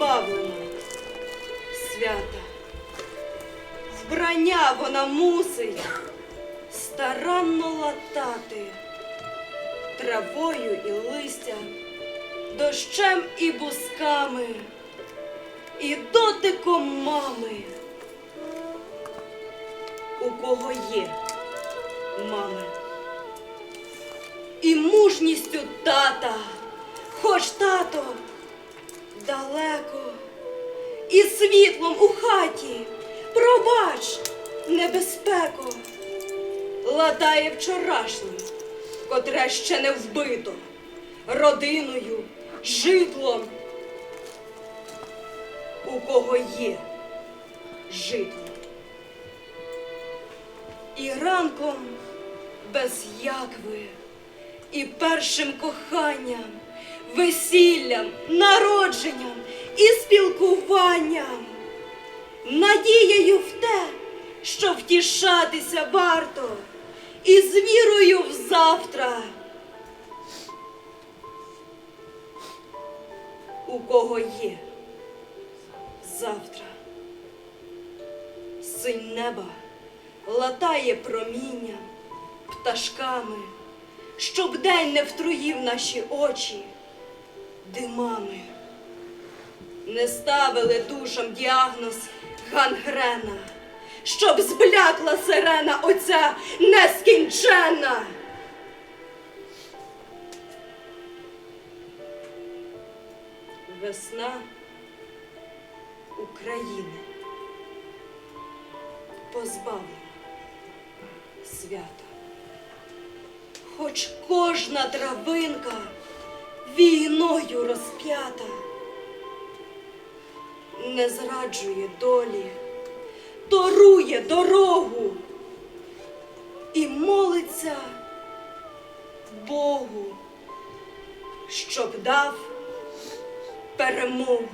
позбавлена свята. Вбрання вона мусить старанно латати травою і листя, дощем і бусками, і дотиком мами, у кого є мами, і мужністю тата, хоч тато далеко, і світлом у хаті, пробач, небезпеко, ладає вчорашнє, котре ще не вбито, родиною, житлом, у кого є житло. І ранком без якви, і першим коханням, весіллям, народженням і спілкуванням, надією в те, що втішатися варто, і з вірою в завтра. У кого є завтра, синь неба латає промінням, пташками, щоб день не втруїв наші очі димами. Не ставили душам діагноз гангрена, щоб зблякла сирена оця нескінченна. Весна України позбавлена свята. Хоч кожна травинка війною розп'ята, не зраджує долі, торує дорогу і молиться Богу, щоб дав перемогу.